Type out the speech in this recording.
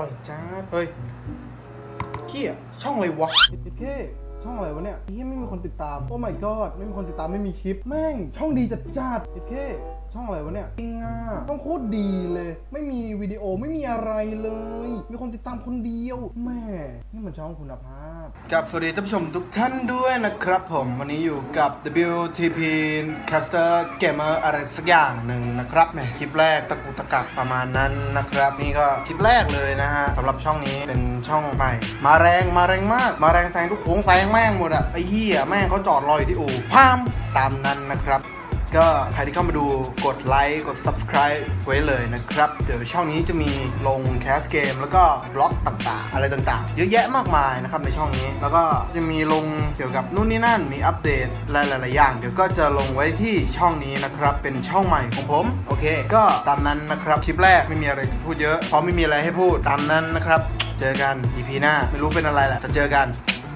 ร่อยจ้าเฮ้ยเขี้ยช่องอะไรวะเท่ช่องอะไรวะเนี่ยเฮียไม่มีคนติดตาม โอ้ my god ไม่มีคนติดตามไม่มีคลิป แม่ง ช่องดีจัดจัดเท่ ช่องอะไรวะเนี่ยจริงอะต้องโคตรดีเลย ไม่มีวิดีโอไม่มีอะไรเลย มีคนติดตามคนเดียวแม่นี่มันช่องคุณภาพกับสวัสดีท่านผู้ชมทุกท่านด้วยนะครับผมวันนี้อยู่กับ WTP Caster Gamer อะไรสักอย่างหนึ่งนะครับแหมคลิปแรกตะกุตะกักประมาณนั้นนะครับ นี่ก็คลิปแรกเลยนะฮะสำหรับช่องนี้เป็นช่องใหม่มาแรงมาแรงมาก มาแรงแซงทุกโค้งแซงแม่งหมดอะไอ้เหี้ยแม่งเขาจอดรออยู่ที่อู่พามตามนั้นนะครับ ก็ใครที่เข้ามาดูกดไลค์กด subscribe ไว้เลยนะครับ เดี๋ยวช่องนี้จะมีลงแคสเกม แล้วก็บล็อกต่างๆ อะไรต่างๆ เยอะแยะมากมายนะครับในช่องนี้ แล้วก็จะมีลงเกี่ยวกับนู่นนี่นั่นมีอัปเดตหลายๆอย่าง เดี๋ยวก็จะลงไว้ที่ช่องนี้นะครับ เป็นช่องใหม่ของผม โอเค ก็ตามนั้นนะครับคลิปแรกไม่มีอะไรจะพูดเยอะเพราะไม่มีอะไรให้พูดตามนั้นนะครับ เจอกัน EP หน้าไม่รู้เป็นอะไรแหละแต่เจอกัน